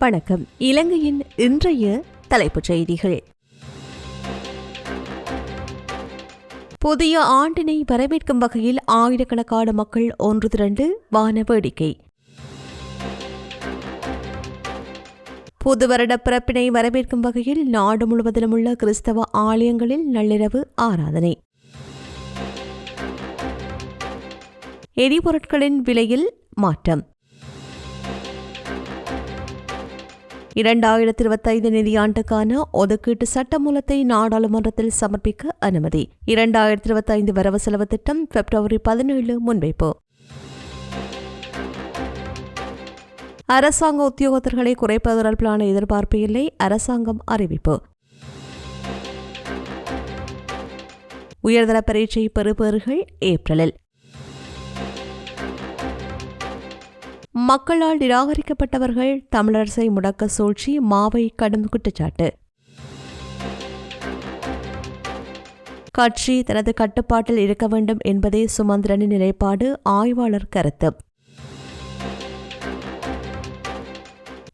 வணக்கம். இலங்கையின் இன்றைய தலைப்புச் செய்திகள். புதிய ஆண்டினை வரவேற்கும் வகையில் ஆயிரக்கணக்கான மக்கள் ஒன்று திரண்டு வான வேடிக்கை. புது வருட பிறப்பினை வரவேற்கும் வகையில் நாடு முழுவதிலும் உள்ள கிறிஸ்தவ ஆலயங்களில் நள்ளிரவு ஆராதனை. எரிபொருட்களின் விலையில் மாற்றம். இரண்டாயிரத்தி இருபத்தைந்து நிதியாண்டுக்கான ஒதுக்கீட்டு சட்டமூலத்தை நாடாளுமன்றத்தில் சமர்ப்பிக்க அனுமதி. இரண்டாயிரத்தி இருபத்தைந்து வரவு செலவு திட்டம் பிப்ரவரி பதினேழு முன்வைப்பு. அரசாங்க உத்தியோகத்தர்களை குறைப்பது தொடர்பிலான எதிர்பார்ப்பு இல்லை அரசாங்கம் அறிவிப்பு. உயர்தர பரீட்சை பெறுபவர்கள் ஏப்ரலில். மக்களால் நிராகரிக்கப்பட்டவர்கள் தமிழரசை முடக்க சூழ்ச்சி மாவை கடும் குற்றச்சாட்டு. கட்சி தனது கட்டுப்பாட்டில் இருக்க வேண்டும் என்பதே சுமந்திரனின் நிலைப்பாடு ஆய்வாளர் கருத்து.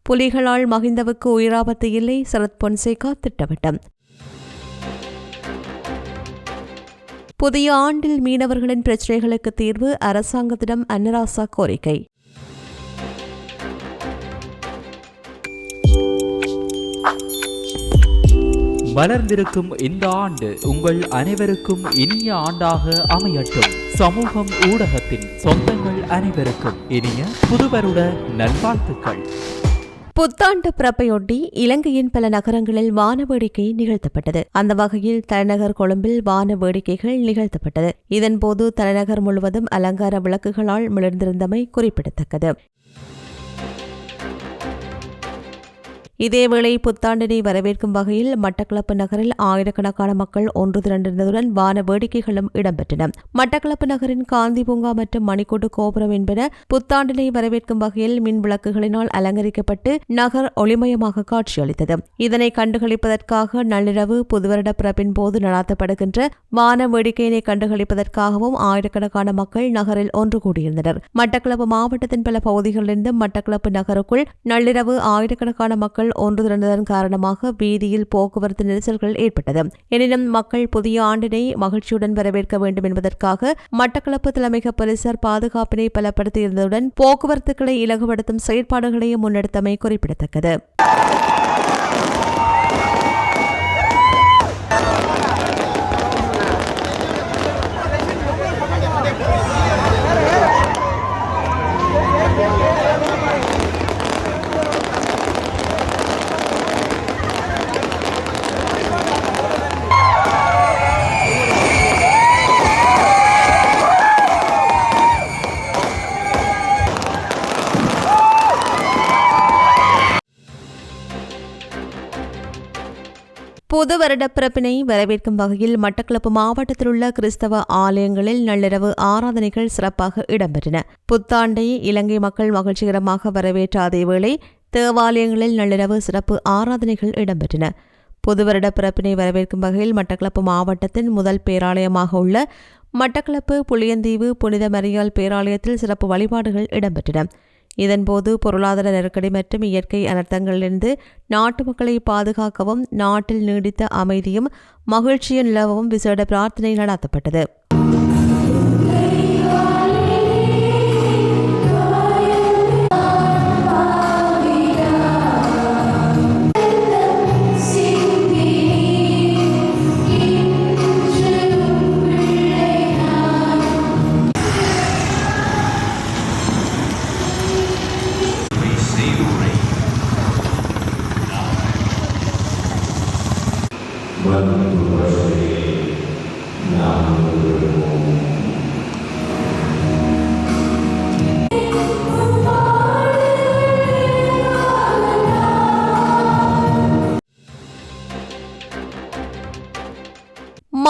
புலிகளால் மகிந்தவுக்கு உயிராபத்து இல்லை சரத் பொன்சேகா திட்டவட்டம். புதிய ஆண்டில் மீனவர்களின் பிரச்சினைகளுக்கு தீர்வு அரசாங்கத்திடம் அன்னராசா கோரிக்கை. வளர்ந்திருக்கும் இந்த ஆண்டு உங்கள் அனைவருக்கும் இனிய ஆண்டாக அமையட்டும். சமூகம் ஊடகத்தின் சொந்தங்கள் அனைவருக்கும் இனிய புதுவருட நல்வாழ்த்துக்கள். புத்தாண்டு பிறப்பையொட்டி இலங்கையின் பல நகரங்களில் வான வேடிக்கை நிகழ்த்தப்பட்டது. அந்த வகையில் தலைநகர் கொழும்பில் வான வேடிக்கைகள் நிகழ்த்தப்பட்டது. இதன்போது தலைநகர் முழுவதும் அலங்கார விளக்குகளால் மிளர்ந்திருந்தமை குறிப்பிடத்தக்கது. இதேவேளை புத்தாண்டினை வரவேற்கும் வகையில் மட்டக்களப்பு நகரில் ஆயிரக்கணக்கான மக்கள் ஒன்று திரண்டிருந்ததுடன் வான வேடிக்கைகளும் இடம்பெற்றன. மட்டக்களப்பு நகரின் காந்தி பூங்கா மற்றும் மணிக்கூட்டு கோபுரம் என்பன புத்தாண்டினை வரவேற்கும் வகையில் மின் விளக்குகளினால் அலங்கரிக்கப்பட்டு நகர் ஒளிமயமாக காட்சியளித்தது. இதனை கண்டுகளிப்பதற்காக நள்ளிரவு புதுவருட பிறப்பின் போது நடாத்தப்படுகின்ற வான வேடிக்கையினை கண்டுகளிப்பதற்காகவும் ஆயிரக்கணக்கான மக்கள் நகரில் ஒன்று கூடியிருந்தனர். மட்டக்களப்பு மாவட்டத்தின் பல பகுதிகளிலிருந்து மட்டக்களப்பு நகருக்குள் நள்ளிரவு ஆயிரக்கணக்கான மக்கள் மக்கள் ஒன்று திரண்டதன் காரணமாக வீதியில் போக்குவரத்து நெரிசல்கள் ஏற்பட்டது. எனினும் மக்கள் புதிய ஆண்டினை மகிழ்ச்சியுடன் வரவேற்க வேண்டும் என்பதற்காக மட்டக்களப்பு தலைமைக போலீசார் பாதுகாப்பினை பலப்படுத்தியிருந்ததுடன் போக்குவரத்துகளை இலகுபடுத்தும் செயற்பாடுகளையும் முன்னெடுத்தமை குறிப்பிடத்தக்கது. புது வருட பிறப்பினை வரவேற்கும் வகையில் மட்டக்களப்பு மாவட்டத்தில் உள்ள கிறிஸ்தவ ஆலயங்களில் நள்ளிரவு ஆராதனைகள் சிறப்பாக இடம்பெற்றன. புத்தாண்டை இலங்கை மக்கள் மகிழ்ச்சிகரமாக வரவேற்ற அதேவேளை தேவாலயங்களில் நள்ளிரவு சிறப்பு ஆராதனைகள் இடம்பெற்றன. புது வருட பிறப்பினை வரவேற்கும் வகையில் மட்டக்களப்பு மாவட்டத்தின் முதல் பேராலயமாக உள்ள மட்டக்களப்பு புளியந்தீவு புனித மரியால் பேராலயத்தில் சிறப்பு வழிபாடுகள் இடம்பெற்றன. இதன்போது பொருளாதார நெருக்கடி மற்றும் இயற்கை அனர்த்தங்களிலிருந்து நாட்டு மக்களை பாதுகாக்கவும் நாட்டில் நீடித்த அமைதியும் மகிழ்ச்சியும் நிலவவும் விசேட பிரார்த்தனை நடத்தப்பட்டது.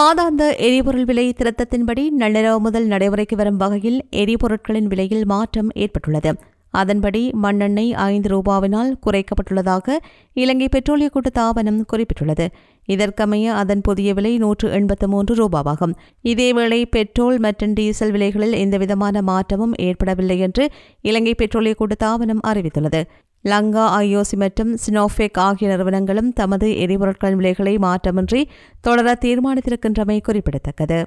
மாதாந்த எரிபொருள் விலை திருத்தத்தின்படி நள்ளிரவு முதல் நடைமுறைக்கு வரும் வகையில் எரிபொருட்களின் விலையில் மாற்றம் ஏற்பட்டுள்ளது. அதன்படி மண்ணெண்ணெய் ஐந்து ரூபாவினால் குறைக்கப்பட்டுள்ளதாக இலங்கை பெட்ரோலிய கூட்டு தாபனம் குறிப்பிட்டுள்ளது. இதற்கமைய அதன் புதிய விலை நூற்று எண்பத்து மூன்று ரூபாவாகும். இதேவேளை பெட்ரோல் மற்றும் டீசல் விலைகளில் எந்தவிதமான மாற்றமும் ஏற்படவில்லை என்று இலங்கை பெட்ரோலிய கூட்டு தாபனம் அறிவித்துள்ளது. லங்கா ஐஓசி மற்றும் சினோஃபெக் ஆகிய நிறுவனங்களும் தமது எரிபொருட்களின் விலைகளை மாற்றமின்றி தொடர தீர்மானித்திருக்கின்றமை குறிப்பிடத்தக்கது.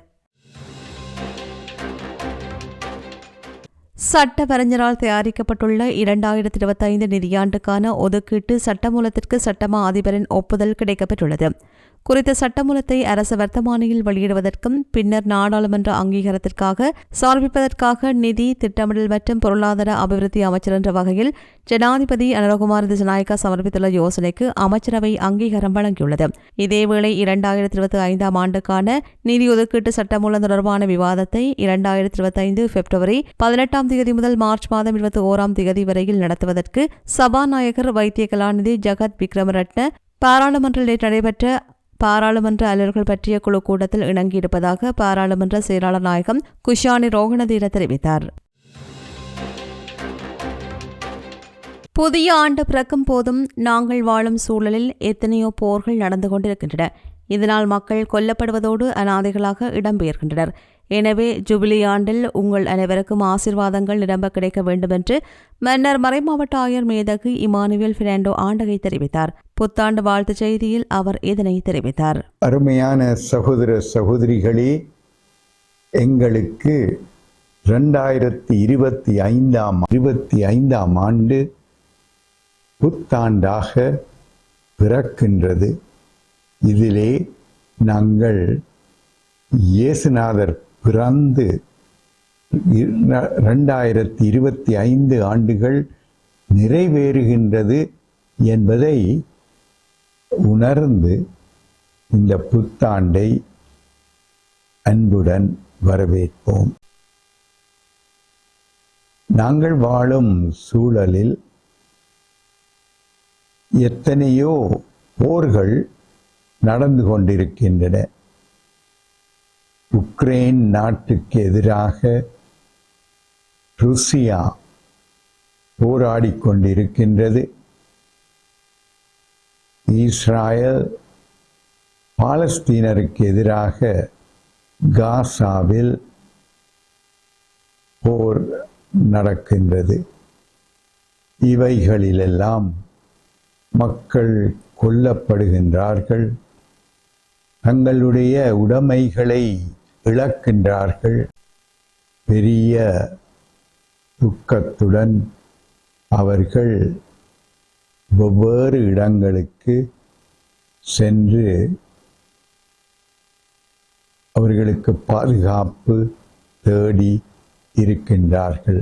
சட்டவரைஞரால் தயாரிக்கப்பட்டுள்ள இரண்டாயிரத்தி இருபத்தைந்து நிதியாண்டுக்கான ஒதுக்கீட்டு சட்டமூலத்திற்கு சட்டமா அதிபரின் ஒப்புதல் கிடைக்கப்பெற்றுள்ளது. குறித்த சட்டமூலத்தை அரசு வர்த்தமானியில் வெளியிடுவதற்கும் பின்னர் நாடாளுமன்ற அங்கீகாரத்திற்காக சமர்ப்பிப்பதற்காக நிதி திட்டமிடல் மற்றும் பொருளாதார அபிவிருத்தி அமைச்சர் என்ற வகையில் ஜனாதிபதி அனுரகுமார் திசநாயக்கா சமர்ப்பித்துள்ள யோசனைக்கு அமைச்சரவை அங்கீகாரம் வழங்கியுள்ளது. இதேவேளை இரண்டாயிரத்தி இருபத்தி ஐந்தாம் ஆண்டுக்கான நிதி ஒதுக்கீட்டு சட்டமூலம் தொடர்பான விவாதத்தை இரண்டாயிரத்தி இருபத்தி ஐந்து பிப்ரவரி பதினெட்டாம் தேதி முதல் மார்ச் மாதம் இருபத்தி ஓராம் தேதி வரையில் நடத்துவதற்கு சபாநாயகர் வைத்திய கலாநிதி ஜகத் விக்ரமரட்ன பாராளுமன்றில் நேற்று நடைபெற்ற பாராளுமன்ற அலுவலர்கள் பற்றிய குழு கூட்டத்தில் இணங்கியிருப்பதாக பாராளுமன்ற செயலாளர் நாயகம் குஷானி ரோகணதீர தெரிவித்தார். புதிய ஆண்டு பிறக்கும் போதும் நாங்கள் வாழும் சூழலில் எத்தனையோ போர்கள் நடந்து கொண்டிருக்கின்றன. இதனால் மக்கள் கொல்லப்படுவதோடு அனாதைகளாக இடம்பெயர்கின்றனர் எனவே ஜூபிலி ஆண்டில் உங்கள் அனைவருக்கும் ஆசிர்வாதங்கள் நிரம்ப கிடைக்க வேண்டுமென்று மன்னர் மறைமாவட்ட ஆயர் மேதகு இமானுவேல் பிராண்டோ ஆண்டகை தெரிவித்தார். புத்தாண்டு வாழ்த்துச் செய்தியில் அவர் இதனை தெரிவித்தார். அருமையான சகோதர சகோதரிகளே எங்களுக்கு ரெண்டாயிரத்தி இருபத்தி ஐந்தாம் இருபத்தி ஐந்தாம் ஆண்டு புத்தாண்டாக பிறக்கின்றது. இதிலே நாங்கள் இயேசுநாதர் பிறந்து ரெண்டாயிரத்தி இருபத்தி ஐந்து ஆண்டுகள் நிறைவேறுகின்றது என்பதை உணர்ந்து இந்த புத்தாண்டை அன்புடன் வரவேற்போம். நாங்கள் வாழும் சூழலில் எத்தனையோ போர்கள் நடந்து கொண்டிருக்கின்றன. உக்ரைன் நாட்டுக்கு எதிராக ருசியா போராடி கொண்டிருக்கின்றது இஸ்ராயல் பாலஸ்தீனருக்கு எதிராக காசாவில் போர் நடக்கின்றது. இவைகளிலெல்லாம் மக்கள் கொல்லப்படுகின்றார்கள். தங்களுடைய உடைமைகளை இழக்கின்றார்கள் பெரிய துக்கத்துடன் அவர்கள் வெவ்வேறு இடங்களுக்கு சென்று அவர்களுக்கு பாதுகாப்பு தேடி இருக்கின்றார்கள்.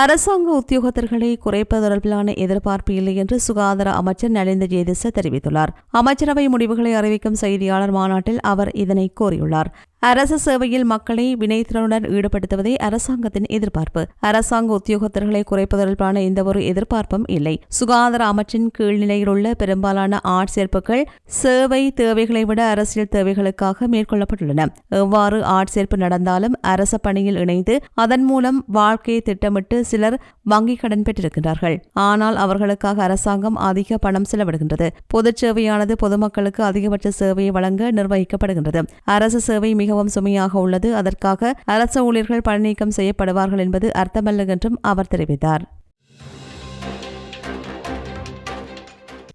அரசாங்க உத்தியோகத்தர்களை குறைப்பது தொடர்பிலான எதிர்பார்ப்பு இல்லை என்று சுகாதார அமைச்சர் நலிந்த ஜேதிச தெரிவித்துள்ளார். அமைச்சரவை முடிவுகளை அறிவிக்கும் செய்தியாளர் மாநாட்டில் அவர் இதனை கோரியுள்ளார் அரசு சேவையில் மக்களை வினைத்திறனுடன் ஈடுபடுத்துவதே அரசாங்கத்தின் எதிர்பார்ப்பு. அரசாங்க உத்தியோகத்தர்களை குறைப்பதற்கான தொடர்பான எந்தவொரு எதிர்பார்ப்பும் இல்லை. சுகாதார அமைச்சின் கீழ்நிலையில் உள்ள பெரும்பாலான ஆட்சேர்ப்புகள் சேவை தேவைகளை விட அரசியல் தேவைகளுக்காக மேற்கொள்ளப்பட்டுள்ளன. எவ்வாறு ஆட்சேர்ப்பு நடந்தாலும் அரச பணியில் இணைந்து அதன் மூலம் வாழ்க்கையை திட்டமிட்டு சிலர் வங்கிக் கடன் பெற்றிருக்கின்றார்கள். ஆனால் அவர்களுக்காக அரசாங்கம் அதிக பணம் செலவிடுகின்றது. பொதுச் சேவையானது பொதுமக்களுக்கு அதிகபட்ச சேவையை வழங்க நிர்வகிக்கப்படுகின்றது. அரசு சேவை மிகவும் சுமையாக உள்ளது. அதற்காக அரசு ஊழியர்கள் பணிநீக்கம் செய்யப்படுவார்கள் என்பது அர்த்தமல்ல என்றும் அவர் தெரிவித்தார்.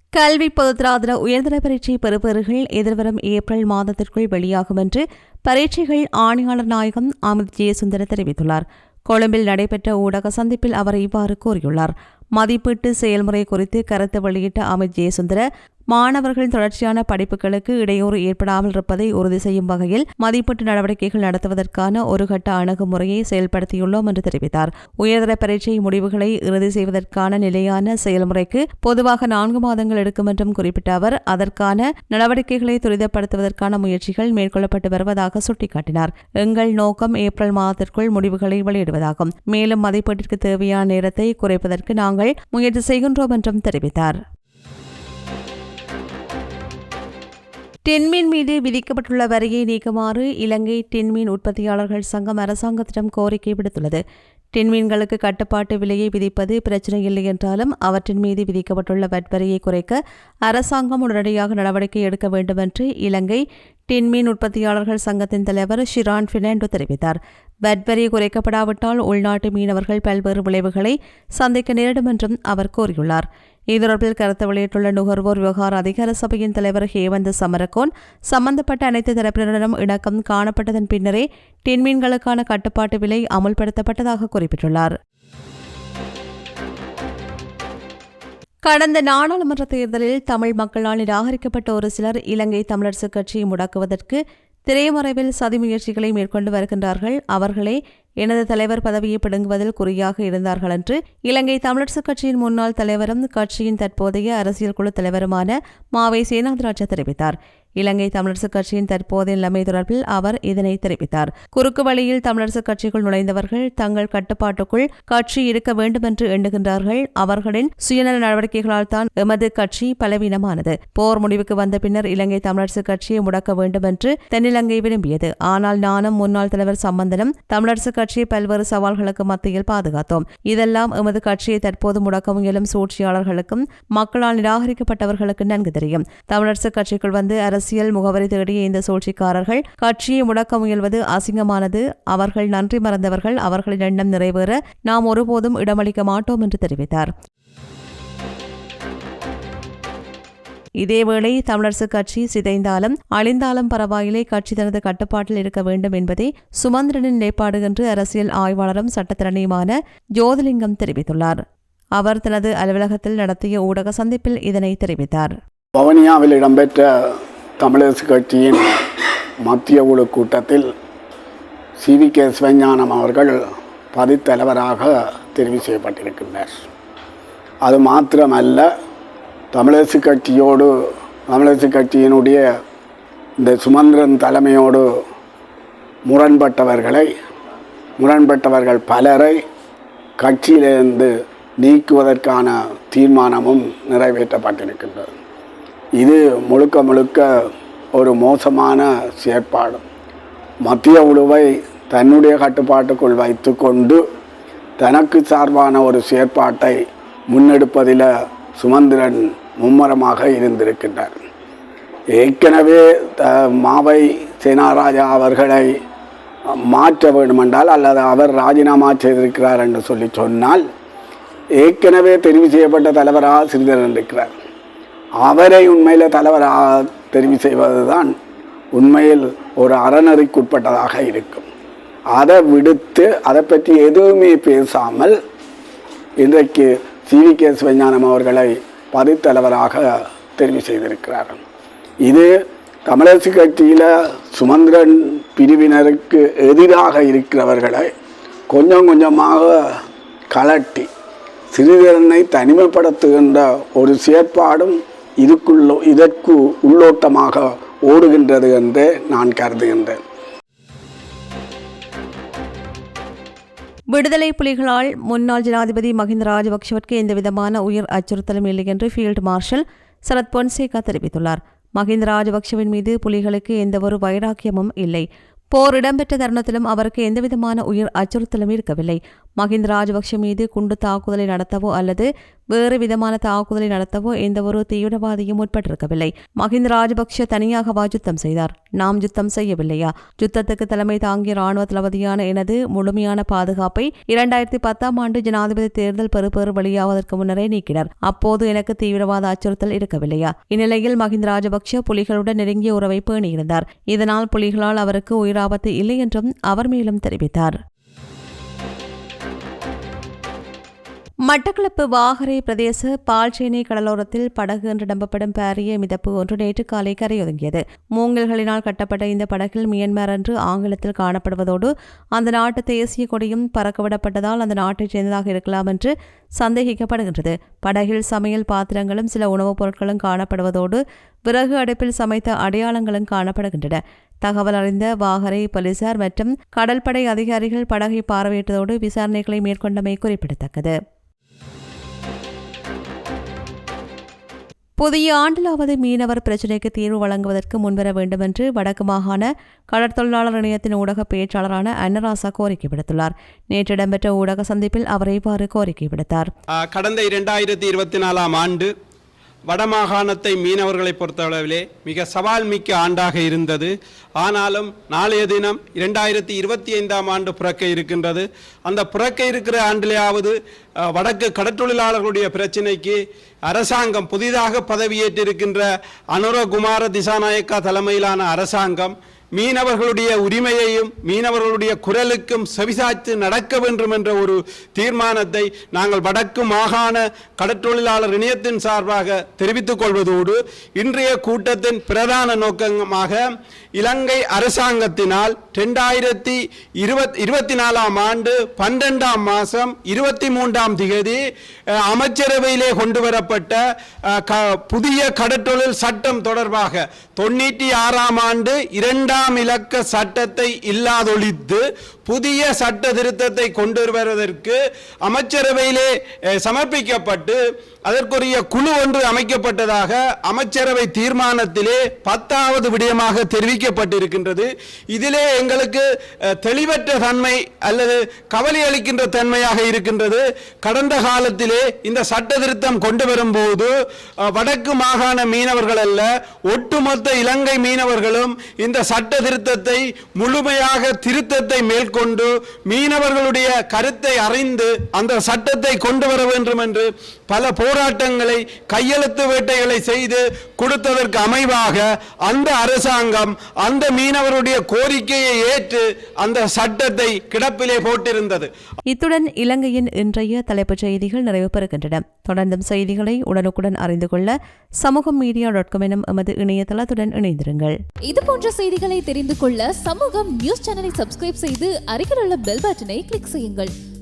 கல்வி பொதுத்திராதர உயர்தர பரீட்சை பெறுபவர்கள் எதிர்வரும் ஏப்ரல் மாதத்திற்குள் வெளியாகும் என்று பரீட்சைகள் ஆணையாளர் நாயகம் அமித் ஜெயசுந்தர தெரிவித்துள்ளார். கொழும்பில் நடைபெற்ற ஊடக சந்திப்பில் அவர் இவ்வாறு கூறியுள்ளார். மதிப்பீட்டு செயல்முறை குறித்து கருத்து வெளியிட்ட அமித் ஜெயசுந்தர மாணவர்களின் தொடர்ச்சியான படிப்புகளுக்கு இடையூறு ஏற்படாமல் இருப்பதை உறுதி செய்யும் வகையில் மதிப்பீட்டு நடவடிக்கைகள் நடத்துவதற்கான ஒரு கட்ட அணுகுமுறையை செயல்படுத்தியுள்ளோம் என்று தெரிவித்தார். உயர்தர பரீட்சை முடிவுகளை இறுதி செய்வதற்கான நிலையான செயல்முறைக்கு பொதுவாக நான்கு மாதங்கள் எடுக்கும் என்றும் குறிப்பிட்ட அவர் அதற்கான நடவடிக்கைகளை துரிதப்படுத்துவதற்கான முயற்சிகள் மேற்கொள்ளப்பட்டு வருவதாக சுட்டிக்காட்டினார். எங்கள் நோக்கம் ஏப்ரல் மாதத்திற்குள் முடிவுகளை வெளியிடுவதாகும். மேலும் மதிப்பீட்டிற்கு தேவையான நேரத்தை குறைப்பதற்கு நாங்கள் முயற்சி செய்கின்றோம் என்றும் தெரிவித்தார். டென்மீன் மீது விதிக்கப்பட்டுள்ள வரியை நீக்குமாறு இலங்கை டென்மீன் உற்பத்தியாளர்கள் சங்கம் அரசாங்கத்திடம் கோரிக்கை விடுத்துள்ளது. டின்மீன்களுக்கு கட்டுப்பாட்டு விலையை விதிப்பது பிரச்சனை இல்லை என்றாலும் அவற்றின் மீது விதிக்கப்பட்டுள்ள வட்வரியை குறைக்க அரசாங்கம் உடனடியாக நடவடிக்கை எடுக்க வேண்டும் என்று இலங்கை டின்மீன் உற்பத்தியாளர்கள் சங்கத்தின் தலைவர் ஷிரான் பினாண்டோ தெரிவித்தார். வட்வரி குறைக்கப்படாவிட்டால் உள்நாட்டு மீனவர்கள் பல்வேறு விளைவுகளை சந்திக்க நேரிடும் என்றும் அவர் கூறியுள்ளார். இது கருத்து வெளியிட்டுள்ள நுகர்வோர் விவகார அதிகார சபையின் தலைவர் ஹேவந்த் சமரகோன் சம்பந்தப்பட்ட அனைத்து தரப்பினரிடம் இணக்கம் காணப்பட்டதன் பின்னரே டின்மீன்களுக்கான கட்டுப்பாட்டு விலை அமுல்படுத்தப்பட்டதாக குறிப்பிட்டுள்ளார். கடந்த நாடாளுமன்ற தேர்தலில் தமிழ் மக்களால் நிராகரிக்கப்பட்ட ஒரு சிலர் இலங்கை தமிழரசுக் கட்சியை முடக்குவதற்கு திரைமறைவில் சதி முயற்சிகளை மேற்கொண்டு வருகின்றார்கள். அவர்களே எனது தலைவர் பதவியை பிடுங்குவதில் குறியாக இருந்தார்கள் என்று இலங்கை தமிழரசுக் கட்சியின் முன்னாள் தலைவரும் கட்சியின் தற்போதைய அரசியல் குழு தலைவருமான மாவை சேனாதிராஜா தெரிவித்தார். இலங்கை தமிழரசுக் கட்சியின் தற்போதைய நிலைமை தொடர்பில் அவர் இதனை தெரிவித்தார். குறுக்கு வழியில் தமிழரசுக் கட்சிக்குள் நுழைந்தவர்கள் தங்கள் கட்டுப்பாட்டுக்குள் கட்சி இருக்க வேண்டும் என்று எண்ணுகின்றார்கள். அவர்களின் சுயநல நடவடிக்கைகளால் தான் எமது கட்சி பலவீனமானது. போர் முடிவுக்கு வந்த பின்னர் இலங்கை தமிழரசுக் கட்சியை முடக்க வேண்டும் என்று தென்னிலங்கை விரும்பியது. ஆனால் நானும் முன்னாள் தலைவர் சம்பந்தனும் தமிழரசுக் கட்சியை பல்வேறு சவால்களுக்கு மத்தியில் பாதுகாத்தோம். இதெல்லாம் எமது கட்சியை தற்போது முடக்க முயலும் சூழ்ச்சியாளர்களுக்கும் மக்களால் நிராகரிக்கப்பட்டவர்களுக்கு நன்கு தெரியும். தமிழரசுக் கட்சிக்குள் வந்து அரசு அரசியல் முகவரி தேடிய இந்த சூழ்ச்சிக்காரர்கள். கட்சியை முடக்க முயல்வது அசிங்கமானது. அவர்கள் நன்றி மறந்தவர்கள். அவர்களின் எண்ணம் நிறைவேற நாம் ஒருபோதும் இடமளிக்க மாட்டோம் என்று தெரிவித்தார். இதேவேளை தமிழரசுக் கட்சி சிதைந்தாலும் அழிந்தாலும் பரவாயில்லை. கட்சி தனது கட்டுப்பாட்டில் இருக்க வேண்டும் என்பதே சுமந்திரனின் நிலைப்பாடு என்று அரசியல் ஆய்வாளரும் சட்டத்திறனியுமான ஜோதிலிங்கம் தெரிவித்துள்ளார். அவர் தனது அலுவலகத்தில் நடத்திய ஊடக சந்திப்பில் இதனை தெரிவித்தார். வவுனியாவில் இடம்பெற்ற தமிழரசு கட்சியின் மத்திய குழு கூட்டத்தில் சி. வி. கே. சிவஞானம் அவர்கள் பதித்தலைவராக தெரிவு செய்யப்பட்டிருக்கின்றார். அது மாத்திரமல்ல தமிழரசு கட்சியோடு தமிழரசு கட்சியினுடைய இந்த சுமந்திரன் தலைமையோடு முரண்பட்டவர்களை முரண்பட்டவர்கள் பலரை கட்சியிலிருந்து நீக்குவதற்கான தீர்மானமும் நிறைவேற்றப்பட்டிருக்கின்றது. இது முழுக்க முழுக்க ஒரு மோசமான செயற்பாடு. மத்திய உழுவை தன்னுடைய கட்டுப்பாட்டுக்குள் வைத்துக்கொண்டு தனக்கு சார்பான ஒரு செயற்பாட்டை முன்னெடுப்பதில் சுமந்திரன் மும்மரமாக இருந்திருக்கின்றார். ஏற்கனவே த மாவை சேனாராஜா அவர்களை மாற்ற வேண்டுமென்றால் அல்லது அவர் ராஜினாமா செய்திருக்கிறார் என்று சொல்லி சொன்னால் ஏற்கனவே தெரிவு செய்யப்பட்ட தலைவராக சிறிதரன் இருக்கிறார் அவரை உண்மையில் தலைவராக தெரிவு செய்வது தான் உண்மையில் ஒரு அறநெறிக்குட்பட்டதாக இருக்கும். அதை விடுத்து அதை பற்றி எதுவுமே பேசாமல் இன்றைக்கு சி. வி. கே. சிவஞானம் அவர்களை பதித்தலைவராக தெரிவு செய்திருக்கிறார்கள். இது தமிழரசு கட்சியில் சுமந்திரன் பிரிவினருக்கு எதிராக இருக்கிறவர்களை கொஞ்சம் கொஞ்சமாக கலட்டி சிறிதரனை தனிமைப்படுத்துகின்ற ஒரு செயற்பாடும் இதுக்குள்ளோ இதற்கு உள்ளோட்டமாக ஓடுகின்றது என்று நான் கருதுகின்றேன். விடுதலை புலிகளால் முன்னாள் ஜனாதிபதி மஹிந்த ராஜபக்ஷவிற்கு எந்தவிதமான உயிர் அச்சுறுத்தலும் இல்லை என்று ஃபீல்டு மார்ஷல் சரத் பொன்சேகா தெரிவித்துள்ளார். மஹிந்த ராஜபக்ஷவின் மீது புலிகளுக்கு எந்தவொரு வைராக்கியமும் இல்லை. போர் இடம்பெற்ற தருணத்திலும் அவருக்கு எந்தவிதமான உயிர் அச்சுறுத்தலும் இருக்கவில்லை. மஹிந்த ராஜபக்ஷ மீது குண்டு தாக்குதலை நடத்தவோ அல்லது வேறு விதமான தாக்குதலை நடத்தவோ எந்தவொரு தீவிரவாதியும் உட்பட்டிருக்கவில்லை மஹிந்த ராஜபக்ஷ தனியாகவா யுத்தம் செய்தார். நாம் யுத்தம் செய்யவில்லையா? யுத்தத்துக்கு தலைமை தாங்கிய ராணுவ தளபதியான எனது முழுமையான பாதுகாப்பை இரண்டாயிரத்தி பத்தாம் ஆண்டு ஜனாதிபதி தேர்தல் பெறுபேறு வெளியாவதற்கு முன்னரே நீக்கினர். அப்போது எனக்கு தீவிரவாத அச்சுறுத்தல் இருக்கவில்லையா? இந்நிலையில் மஹிந்த ராஜபக்ஷ புலிகளுடன் நெருங்கிய உறவை பேணியிருந்தார். இதனால் புலிகளால் அவருக்கு உயிராபத்து இல்லை என்றும் அவர் மேலும் தெரிவித்தார். மட்டக்களப்பு வாகரை பிரதேச பால்சேனை கடலோரத்தில் படகு என்று நம்பப்படும் பாரிய மிதப்பு ஒன்று நேற்று காலை கரையொதுங்கியது. மூங்கில்களினால் கட்டப்பட்ட இந்த படகில் மியன்மார் என்று ஆங்கிலத்தில் காணப்படுவதோடு அந்த நாட்டு தேசிய கொடியும் பறக்கவிடப்பட்டதால் அந்த நாட்டைச் சேர்ந்ததாக இருக்கலாம் என்று சந்தேகிக்கப்படுகின்றது. படகில் சமையல் பாத்திரங்களும் சில உணவுப் பொருட்களும் காணப்படுவதோடு விறகு அடுப்பில் சமைத்த அடையாளங்களும் காணப்படுகின்றன. தகவல் அறிந்த வாகரை போலீசார் மற்றும் கடற்படை அதிகாரிகள் படகை பார்வையிட்டதோடு விசாரணைகளை மேற்கொண்டமை குறிப்பிடத்தக்கது. புதிய ஆண்டிலாவது மீனவர் பிரச்சினைக்கு தீர்வு வழங்குவதற்கு முன்வர வேண்டும் என்று வடக்கு மாகாண கடற்தொழிலாளர் இணையத்தின் ஊடக பேச்சாளரான அன்னராசா கோரிக்கை விடுத்துள்ளார். நேற்று இடம்பெற்ற ஊடக சந்திப்பில் அவர் இவ்வாறு கோரிக்கை விடுத்தார். கடந்த இரண்டாயிரத்தி இருபத்தி நாலாம் ஆண்டு வடமாகாணத்தை மீனவர்களை பொறுத்தளவிலே மிக சவால் மிக்க ஆண்டாக இருந்தது. ஆனாலும் நாளைய தினம் இரண்டாயிரத்தி இருபத்தி ஐந்தாம் ஆண்டு பிறக்க இருக்கின்றது. அந்த பிறக்க இருக்கிற ஆண்டிலேயாவது வடக்கு கடற்றொழிலாளர்களுடைய பிரச்சினைக்கு அரசாங்கம் புதிதாக பதவியேற்றிருக்கின்ற அனுரகுமார திசாநாயக்கா தலைமையிலான அரசாங்கம் மீனவர்களுடைய உரிமையையும் மீனவர்களுடைய குரலுக்கும் செவிசாய்த்து நடக்க வேண்டும் என்ற ஒரு தீர்மானத்தை நாங்கள் வடக்கு மாகாண கடற்றொழிலாளர் இணையத்தின் சார்பாக தெரிவித்துக் கொள்வதோடு இன்றைய கூட்டத்தின் பிரதான நோக்கமாக இலங்கை அரசாங்கத்தினால் ரெண்டாயிரத்தி இருபத் இருபத்தி நாலாம் ஆண்டு பன்னெண்டாம் மாதம் இருபத்தி மூன்றாம் திகதி அமைச்சரவையிலே கொண்டு வரப்பட்ட புதிய கடற்றொழில் சட்டம் தொடர்பாக தொண்ணூற்றி ஆறாம் ஆண்டு இரண்டு இரண்டாம் இலக்க சட்டத்தை இல்லாதொழித்து புதிய சட்ட திருத்தத்தை கொண்டு வருவதற்கு அமைச்சரவையிலே சமர்ப்பிக்கப்பட்டு அதற்குரிய குழு ஒன்று அமைக்கப்பட்டதாக அமைச்சரவை தீர்மானத்திலே பத்தாவது விடயமாக தெரிவிக்கப்பட்டிருக்கின்றது. இதிலே எங்களுக்கு தெளிவற்ற தன்மை அல்லது கவலை அளிக்கின்ற தன்மையாக இருக்கின்றது. கடந்த காலத்திலே இந்த சட்ட திருத்தம் கொண்டு வரும்போது வடக்கு மாகாண மீனவர்கள் அல்ல ஒட்டுமொத்த இலங்கை மீனவர்களும் இந்த சட்ட திருத்தத்தை முழுமையாக திருத்தத்தை கொண்டு மீனவர்களுடைய கருத்தை அறிந்து அந்த சட்டத்தை கொண்டு வர வேண்டும் என்று பல போராட்டங்களை கையெழுத்து வேட்டைகளை செய்து கொடுத்ததற்கு அமைவாக அந்த அரசாங்கம் அந்த மீனவருடைய கோரிக்கையை ஏற்று அந்த சட்டத்தை கிடப்பிலே போட்டிருந்தது. இத்துடன் இலங்கையின் இன்றைய தலைப்புச் செய்திகள் நிறைவு பெறுகின்றன. தொடர்ந்தும் செய்திகளை உடனுக்குடன் அறிந்து கொள்ள சமூகம் மீடியா டாட் காம் எனும் எமது இணையதளத்துடன் இணைந்திருங்கள். இது போன்ற செய்திகளை தெரிந்து கொள்ள சமூகம் நியூஸ் சேனலை சப்ஸ்கிரைப் செய்து அருகில் உள்ள பெல் பட்டனை கிளிக் செய்யுங்கள்.